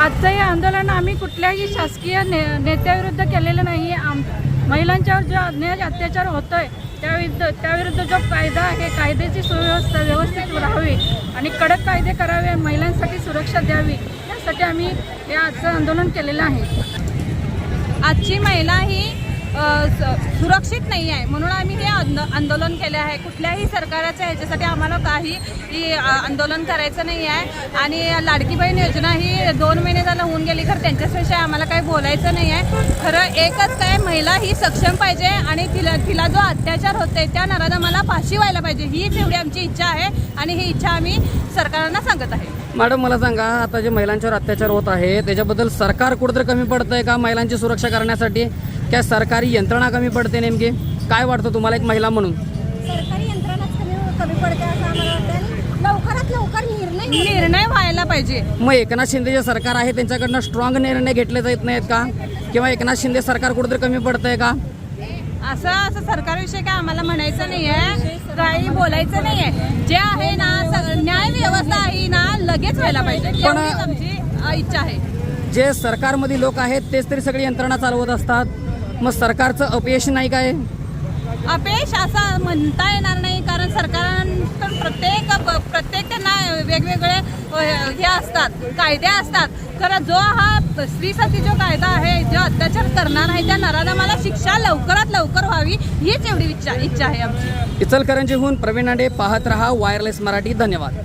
आजचं हे आंदोलन आम्ही कुठल्याही शासकीय ने नेत्याविरुद्ध केलेलं नाही आम महिलांच्यावर जो अन्याय अत्याचार होतो आहे त्याविरुद्ध त्याविरुद्ध जो कायदा आहे कायद्याची सुव्यवस्था व्यवस्थित राहावी आणि कडक कायदे करावे महिलांसाठी सुरक्षा द्यावी यासाठी आम्ही हे आजचं आंदोलन केलेलं आहे. आजची महिला ही स- सुरक्षित नाही आहे. म्हणून आम्ही आंदोलन केले आहे. कुठल्याही सरकाराच्या ह्याच्यासाठी आम्हाला काही आंदोलन करायचं नाही आहे. आणि लाडकी बहीण योजना ही दोन महिने झालं होऊन गेली. खरं त्यांच्याविषयी आम्हाला काही बोलायचं नाही आहे. खरं एकच काय महिला ही सक्षम पाहिजे आणि तिला तिला जो अत्याचार होते त्या नराधमाला फाशी व्हायला पाहिजे. हीच एवढी आमची इच्छा आहे आणि ही इच्छा आम्ही सरकारांना सांगत आहे. मॅडम मला सांगा आता जे महिलांच्यावर अत्याचार होत आहे त्याच्याबद्दल सरकार कुठेतरी कमी पडतंय का? महिलांची सुरक्षा करण्यासाठी त्या सरकारी यंत्रणा कमी पडते नेमकी? काय वाटतं तुम्हाला एक महिला म्हणून? सरकारी यंत्रणाच कमी कमी पडते असं आम्हाला वाटतं आणि लवकरात लवकर निर्णय निर्णय व्हायला पाहिजे. मग एकनाथ शिंदे जे सरकार आहे त्यांच्याकडनं स्ट्रॉंग निर्णय घेतले जात नाहीत का? किंवा एकनाथ शिंदे सरकार कुठेतरी कमी पडतंय का? असं असं सरकारविषयी काय आम्हाला म्हणायचं नाही आहे काही बोलायचं नाही आहे जे आहे ना स- न्याय व्यवस्था आहे ना लगेच व्हायला पाहिजे. एवढीच आमची अ, इच्छा आहे. जे सरकारमध्ये लोक आहेत तेच तरी सगळी यंत्रणा चालवत असतात. मग सरकारचं अपयश नाही काय? अपेश असा म्हणता येणार नाही कारण सरकारांकडून प्रत्येक प्रत्येक त्यांना वेगवेगळे हे असतात कायदे असतात. खरं जो हा स्त्रीसाठी जो कायदा आहे जो अत्याचार करणार आहे त्या मला शिक्षा लवकरात लवकर व्हावी हीच एवढी इच्छा इच्छा आहे आमची. इचलकरंजीहून प्रवीण आंडे पाहत रहा वायरलेस मराठी धन्यवाद.